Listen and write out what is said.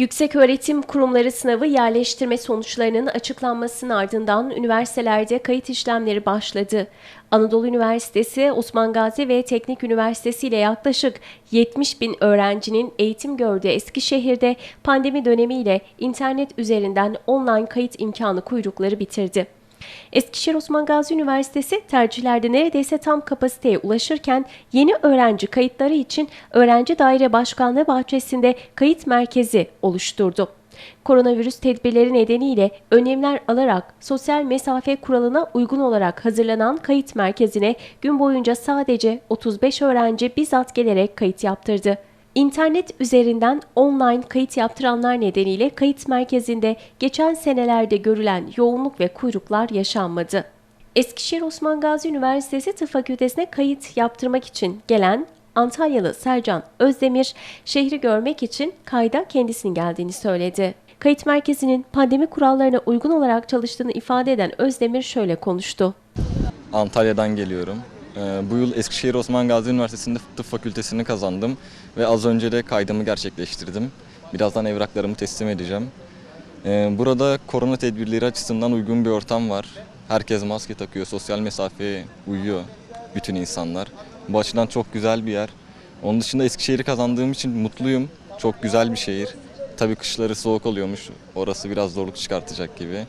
Yükseköğretim Kurumları sınavı yerleştirme sonuçlarının açıklanmasının ardından üniversitelerde kayıt işlemleri başladı. Anadolu Üniversitesi, Osman Gazi ve Teknik Üniversitesi ile yaklaşık 70 bin öğrencinin eğitim gördüğü Eskişehir'de pandemi dönemiyle internet üzerinden online kayıt imkanı kuyrukları bitirdi. Eskişehir Osman Gazi Üniversitesi tercihlerde neredeyse tam kapasiteye ulaşırken yeni öğrenci kayıtları için Öğrenci Daire Başkanlığı bahçesinde kayıt merkezi oluşturdu. Koronavirüs tedbirleri nedeniyle önlemler alarak sosyal mesafe kuralına uygun olarak hazırlanan kayıt merkezine gün boyunca sadece 35 öğrenci bizzat gelerek kayıt yaptırdı. İnternet üzerinden online kayıt yaptıranlar nedeniyle kayıt merkezinde geçen senelerde görülen yoğunluk ve kuyruklar yaşanmadı. Eskişehir Osman Gazi Üniversitesi Tıp Fakültesine kayıt yaptırmak için gelen Antalyalı Sercan Özdemir şehri görmek için kayda kendisinin geldiğini söyledi. Kayıt merkezinin pandemi kurallarına uygun olarak çalıştığını ifade eden Özdemir şöyle konuştu. Antalya'dan geliyorum. Ee, Bu yıl Eskişehir Osman Gazi Üniversitesi'nde tıp fakültesini kazandım ve az önce de kaydımı gerçekleştirdim. Birazdan evraklarımı teslim edeceğim. Ee, Burada korona tedbirleri açısından uygun bir ortam var. Herkes maske takıyor, sosyal mesafeye uyuyor bütün insanlar. Bu açıdan çok güzel bir yer. Onun dışında Eskişehir'i kazandığım için mutluyum. Çok güzel bir şehir. Tabii kışları soğuk oluyormuş. Orası biraz zorluk çıkartacak gibi.